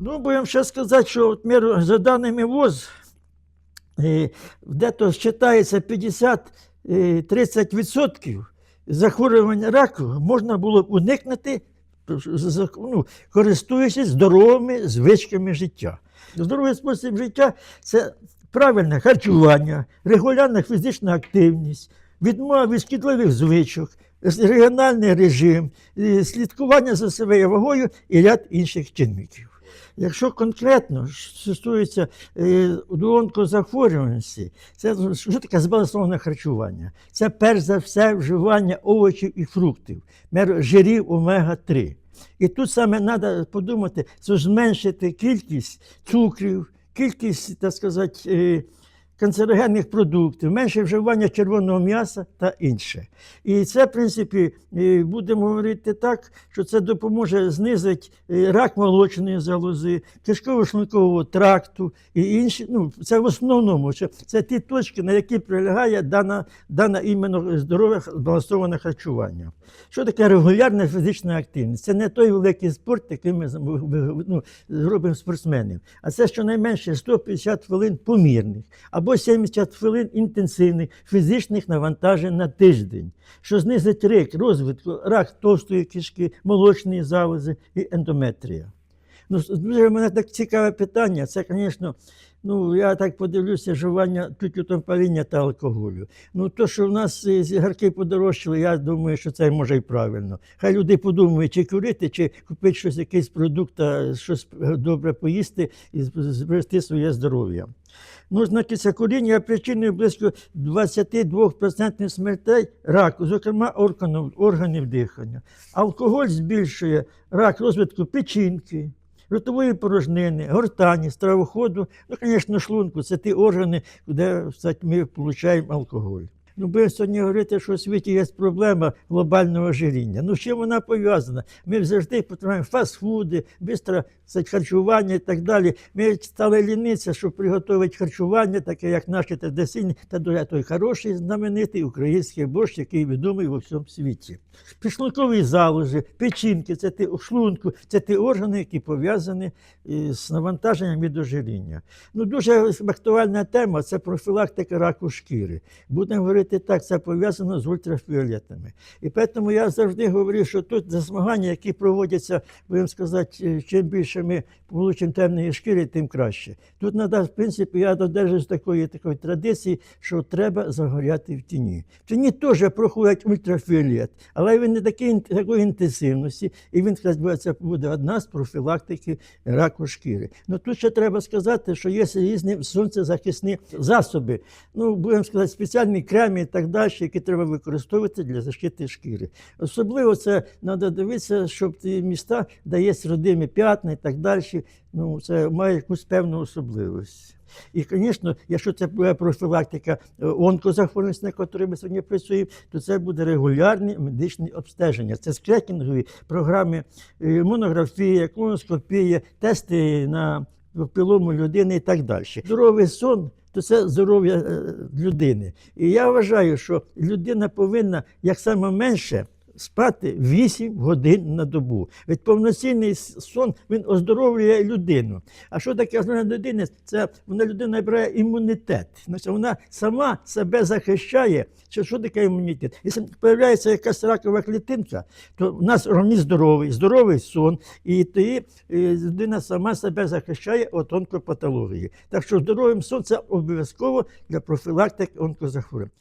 Ну, ще сказати, що от, мір, за даними ВОЗ, е, де-то вважається 50-30% захворювання раку можна було б уникнути, ну, користуючись здоровими звичками життя. Здоровий спосіб життя це правильне харчування, регулярна фізична активність, відмова від шкідливих звичок, регіональний режим, слідкування за своєю вагою і ряд інших чинників. Якщо конкретно стосується е, онкозахворюваності, це що таке збалансоване харчування? Це перш за все вживання овочів і фруктів, жирів омега-3. І тут саме треба подумати, що зменшити кількість цукрів, кількість, так сказати, е, канцерогенних продуктів, менше вживання червоного м'яса та інше. І це, в принципі, будемо говорити так, що це допоможе знизити е, рак молочної залози, кишково-шлункового тракту і інші. Ну, це в основному, що це ті точки, на які прилягає дана, дана іменно здорове збалансоване харчування. Що таке регулярна фізична активність? Це не той великий спорт, який ми ну, робимо спортсменів, а це щонайменше 150 хвилин помірних або 70 хвилин інтенсивних фізичних навантажень на тиждень, що знизить рик розвитку рак товстої кишки, молочної залози і ендометрія. Ну, дуже мене так цікаве питання. Це, звісно, ну я так подивлюся, вживання тютюнопаління та алкоголю. Ну, то, що в нас е, цигарки подорожчали, я думаю, що це може і правильно. Хай люди подумають, чи курити, чи купити щось, якийсь продукт, щось добре поїсти і зберегти своє здоров'я. Ну, значить, куріння є причиною близько 22% смертей раку, зокрема органів, органів дихання. Алкоголь збільшує рак розвитку печінки, ротової порожнини, гортані, стравоходу, ну, звісно, шлунку. Це ті органи, де кстати, ми отримуємо алкоголь. Ну, будемо сьогодні говорити, що у світі є проблема глобального ожиріння. Ну, з чим вона пов'язана? Ми завжди потрапляємо фастфуди, бистро харчування і так далі. Ми стали лінитися, щоб приготувати харчування, таке як наші традиційні, та дуже той хороший, знаменитий український борщ, який відомий у всьому світі. Підшлункові залози, печінки, це ті шлунку, це ті органи, які пов'язані е, з навантаженням від ожиріння. Ну, дуже актуальна тема це профілактика раку шкіри. Будемо говорити так, це пов'язано з ультрафіолетами. І тому я завжди говорю, що тут змагання, які проводяться, будемо сказати, чим більше ми получимо темної шкіри, тим краще. Тут треба, в принципі, я додержуюсь такої, такої традиції, що треба загоряти в тіні. В тіні теж проходить ультрафіолет, але він не такий, такої інтенсивності, і він це буде одна з профілактики раку шкіри. Ну тут ще треба сказати, що є різні сонцезахисні засоби. Ну, будемо сказати, спеціальні креми і так далі, які треба використовувати для захисти шкіри. Особливо це треба дивитися, щоб ті міста, де є родимі п'ятна і так далі, ну, це має якусь певну особливість. І, звісно, якщо це буде профілактика е, онкозахворюваності, на якій ми сьогодні працюємо, то це буде регулярні медичні обстеження. Це скрекінгові програми, е, монографія, колоноскопія, тести на пилому людини і так далі. Здоровий сон. То це здоров'я е, людини. І я вважаю, що людина повинна як саме менше спати 8 годин на добу. Від повноцінний сон він оздоровлює людину. А що таке оздоровлення людини? Це вона людина набирає імунітет. Значить, вона сама себе захищає. Що, що таке імунітет? Якщо з'являється якась ракова клітинка, то в нас організм здоровий, здоровий сон, і тоді е, людина сама себе захищає від онкопатології. Так що здоровим сон це обов'язково для профілактики онкозахворювань.